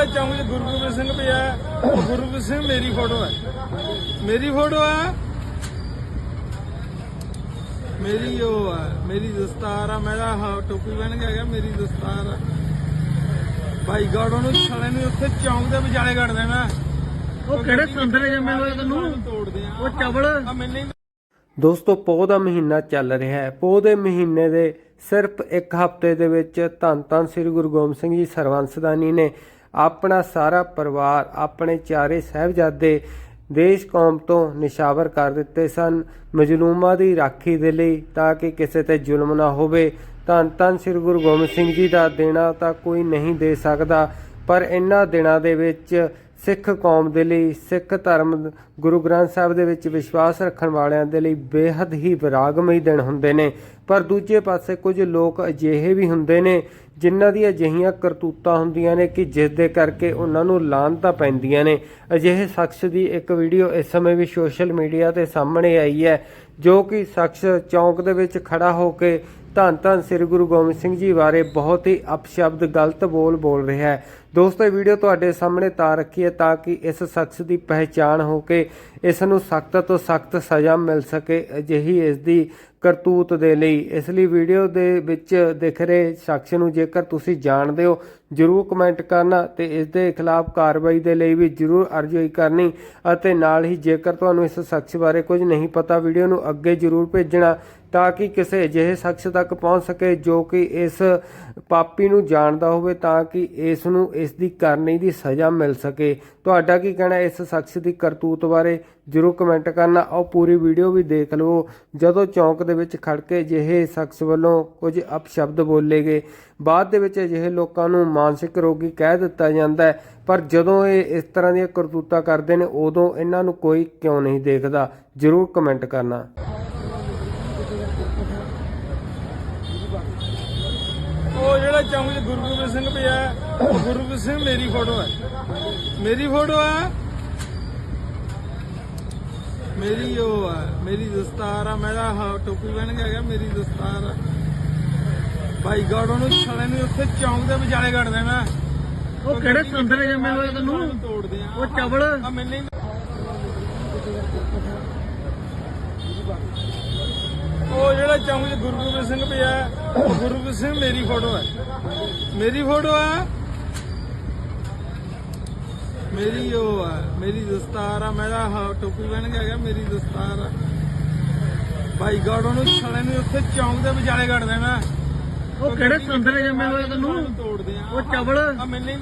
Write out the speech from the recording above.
ਜਿਹੜਾ ਚੌਂਕ 'ਚ ਗੁਰੂ ਗੋਬਿੰਦ ਸਿੰਘ ਪਿਆ ਉਹ ਗੁਰੂ ਗੋਬਿੰਦ ਸਿੰਘ ਮੇਰੀ ਫੋਟੋ ਹੈ। ਮੇਰੀ ਫੋਟੋ ਹੈ। ਮੇਰੀ ਉਹ ਹੈ। ਮੇਰੀ ਦਸਤਾਰ ਆ। ਮੇਰਾ ਹਾਂ ਟੋਪੀ ਬਣ ਕੇ ਹੈਗਾ ਮੇਰੀ ਦਸਤਾਰ ਆ। ਭਾਈ ਗਾੜੋ ਨੂੰ ਸਾਲੇ ਨੂੰ ਉੱਥੇ ਚੌਂਕ ਦੇ ਵਿਚਾਲੇ ਕੱਢ ਦੇਣਾ। ਉਹ ਕਿਹੜੇ ਸੰਦਰ ਜੰਮੇ ਹੋਏ ਤੈਨੂੰ ਤੋੜਦੇ ਆ। ਉਹ ਚਵਲ। ਦੋਸਤੋ ਪੋਹ ਦਾ ਮਹੀਨਾ ਚੱਲ ਰਿਹਾ ਹੈ। ਪੋਹ ਦੇ ਮਹੀਨੇ ਦੇ ਸਿਰਫ ਇੱਕ ਹਫ਼ਤੇ ਦੇ ਵਿੱਚ ਧੰਨ ਧੰਨ ਸ੍ਰੀ ਗੁਰੂ ਗੋਬਿੰਦ ਸਿੰਘ ਜੀ ਸਰਵੰਸਦਾਨੀ ਨੇ ਆਪਣਾ ਸਾਰਾ ਪਰਿਵਾਰ ਆਪਣੇ ਚਾਰੇ ਸਹਿਬਜ਼ਾਦੇ ਦੇਸ਼ ਕੌਮ ਤੋਂ ਨਿਸ਼ਾਵਰ ਕਰ ਦਿੱਤੇ ਸਨ। ਮਜਲੂਮਾਂ ਦੀ ਰਾਖੀ ਦੇ ਲਈ ਤਾਂ ਕਿ ਕਿਸੇ ਤੇ ਜ਼ੁਲਮ ਨਾ ਹੋਵੇ, ਧੰਨ ਧੰਨ ਸ੍ਰੀ ਗੁਰੂ ਗੋਬਿੰਦ ਸਿੰਘ ਜੀ ਦਾ ਦੇਣਾ ਤਾਂ ਕੋਈ ਨਹੀਂ ਦੇ ਸਕਦਾ। ਪਰ ਇਹਨਾਂ ਦਿਨਾਂ ਦੇ ਵਿੱਚ ਸਿੱਖ ਕੌਮ ਦੇ ਲਈ, ਸਿੱਖ ਧਰਮ ਗੁਰੂ ਗ੍ਰੰਥ ਸਾਹਿਬ ਦੇ ਵਿੱਚ ਵਿਸ਼ਵਾਸ ਰੱਖਣ ਵਾਲਿਆਂ ਦੇ ਲਈ ਬੇहद ਹੀ ਵਿਰਾਗਮਈ ਦਿਨ ਹੁੰਦੇ ਨੇ। ਪਰ ਦੂਜੇ ਪਾਸੇ ਕੁਝ ਲੋਕ ਅਜਿਹੇ ਵੀ ਹੁੰਦੇ ਨੇ ਜਿਨ੍ਹਾਂ ਦੀਆਂ ਅਜਿਹੀਆਂ ਕਰਤੂਤਾਂ ਹੁੰਦੀਆਂ ਨੇ ਕਿ ਜਿਸ ਦੇ ਕਰਕੇ ਉਹਨਾਂ ਨੂੰ ਲਾਹਨਤਾਂ ਪੈਂਦੀਆਂ ਨੇ। ਅਜਿਹੇ ਸ਼ਖਸ ਦੀ ਇੱਕ ਵੀਡੀਓ ਇਸ ਸਮੇਂ ਵੀ ਸੋਸ਼ਲ ਮੀਡੀਆ ਤੇ ਸਾਹਮਣੇ ਆਈ ਹੈ, ਜੋ ਕਿ ਸ਼ਖਸ ਚੌਂਕ ਦੇ ਵਿੱਚ ਖੜਾ ਹੋ ਕੇ ਧੰਨ ਧੰਨ ਸ੍ਰੀ ਗੁਰੂ ਗੋਬਿੰਦ ਸਿੰਘ ਜੀ ਬਾਰੇ ਬਹੁਤ ਹੀ ਅਪਸ਼ਬਦ ਗਲਤ ਬੋਲ ਬੋਲ ਰਿਹਾ ਹੈ। ਦੋਸਤੋ, ਇਹ ਵੀਡੀਓ ਤੁਹਾਡੇ ਸਾਹਮਣੇ ਤਾਂ ਰੱਖੀ ਹੈ ਤਾਂ ਕਿ ਇਸ ਸ਼ਖਸ ਦੀ ਪਹਿਚਾਣ ਹੋ ਕੇ ਇਸ ਨੂੰ ਸਖਤ ਤੋਂ ਸਖਤ ਸਜ਼ਾ ਮਿਲ ਸਕੇ, ਅਜਿਹੀ ਇਸ ਦੀ ਕਰਤੂਤ ਦੇ ਲਈ। ਇਸ ਲਈ ਵੀਡੀਓ ਦੇ ਵਿੱਚ ਦਿਖ ਰਹੇ ਸ਼ਖਸ ਨੂੰ ਜੇਕਰ ਤੁਸੀਂ ਜਾਣਦੇ ਹੋ, ਜਰੂਰ ਕਮੈਂਟ ਕਰਨਾ ਤੇ ਇਸ ਦੇ ਖਿਲਾਫ ਕਾਰਵਾਈ ਦੇ ਲਈ ਵੀ ਜਰੂਰ ਅਰਜ਼ੀ ਕਰਨੀ ਅਤੇ ਨਾਲ ਹੀ ਜੇਕਰ ਤੁਹਾਨੂੰ ਇਸ ਸ਼ਖਸ ਬਾਰੇ ਕੁਝ ਨਹੀਂ ਪਤਾ, ਵੀਡੀਓ ਨੂੰ ਅੱਗੇ ਜਰੂਰ ਭੇਜਣਾ। ਤਾਂ ਕਿ ਕਿਸੇ ਅਜਿਹੇ ਸ਼ਖਸ ਤੱਕ ਪਹੁੰਚ ਸਕੇ ਜੋ ਕਿ ਇਸ ਪਾਪੀ ਨੂੰ ਜਾਣਦਾ ਹੋਵੇ ਤਾਂ ਕਿ ਇਸ ਨੂੰ ਇਸ ਦੀ ਕਰਨੀ ਦੀ ਸਜ਼ਾ ਮਿਲ ਸਕੇ। ਤੁਹਾਡਾ ਕੀ ਕਹਿਣਾ ਇਸ ਸ਼ਖਸ ਦੀ ਕਰਤੂਤ ਬਾਰੇ? ਜਰੂਰ ਕਮੈਂਟ ਕਰਨਾ। ਆਓ ਪੂਰੀ ਵੀਡੀਓ ਵੀ ਦੇਖ ਲਵੋ। ਜਦੋਂ ਚੌਂਕ ਦੇ ਵਿੱਚ ਖੜ ਕੇ ਅਜਿਹੇ ਸ਼ਖਸ ਵੱਲੋਂ ਕੁਝ ਅਪਸ਼ਬਦ ਬੋਲੇ ਗਏ, ਬਾਅਦ ਦੇ ਵਿੱਚ ਅਜਿਹੇ ਲੋਕਾਂ ਨੂੰ ਮਾਨਸਿਕ ਰੋਗੀ ਕਹਿ ਦਿੱਤਾ ਜਾਂਦਾ ਹੈ। ਪਰ ਜਦੋਂ ਇਹ ਇਸ ਤਰ੍ਹਾਂ ਦੀਆਂ ਕਰਤੂਤਾਂ ਕਰਦੇ ਨੇ, ਉਦੋਂ ਇਹਨਾਂ ਨੂੰ ਕੋਈ ਕਿਉਂ ਨਹੀਂ ਦੇਖਦਾ? ਜਰੂਰ ਕਮੈਂਟ ਕਰਨਾ। ਉਹ ਜਿਹੜਾ ਚੌਂਕ 'ਚ ਗੁਰੂ ਗੋਬਿੰਦ ਸਿੰਘ ਪਿਆ ਉਹ ਗੁਰੂ ਗੋਬਿੰਦ ਸਿੰਘ ਮੇਰੀ ਫੋਟੋ ਹੈ। ਮੇਰੀ ਫੋਟੋ ਹੈ ਮੇਰੀ ਉਹ ਹੈ ਮੇਰੀ ਦਸਤਾਰ ਆ ਮੇਰਾ ਹਾਂ ਟੋਪੀ ਬਣ ਕੇ ਹੈਗਾ ਮੇਰੀ ਦਸਤਾਰ ਆ। ਭਾਈ ਗਾੜੋ ਨੂੰ ਸਾਲੇ ਨੂੰ ਉੱਥੇ ਚੌਂਕ ਦੇ ਵਿਚਾਲੇ ਕੱਢ ਦੇਣਾ। ਉਹ ਕਿਹੜੇ ਸੰਦਰ ਜੰਮੇ ਹੋਏ ਤੈਨੂੰ? ਤੋੜਦੇ ਆ। ਉਹ ਚਵਲ। ਆ ਮੈਨੇ ਚੌਂਕ 'ਚ ਗੁਰੂ ਗੋਬਿੰਦ ਸਿੰਘ ਪਿਆ ਉਹ ਗੁਰੂ ਗੋਬਿੰਦ ਸਿੰਘ ਮੇਰੀ ਫੋਟੋ ਹੈ। ਮੇਰੀ ਫੋਟੋ ਹੈ ਮੇਰੀ ਉਹ ਹੈ ਮੇਰੀ ਦਸਤਾਰ ਆ ਮੇਰਾ ਹਾਂ ਟੋਪੀ ਬਣ ਕੇ ਹੈਗਾ ਮੇਰੀ ਦਸਤਾਰ ਆ। ਭਾਈ ਗਾੜੋ ਨੂੰ ਸਾਲੇ ਨੂੰ ਉੱਥੇ ਚੌਂਕ ਦੇ ਵਿਚਾਲੇ ਕੱਢ ਦੇਣਾ। ਉਹ ਕਿਹੜੇ ਸੰਦਰ ਜੰਮੇ ਹੋਏ ਤੈਨੂੰ? ਤੋੜਦੇ ਆ। ਉਹ ਚਵਲ? ਆ ਮੈਨੇ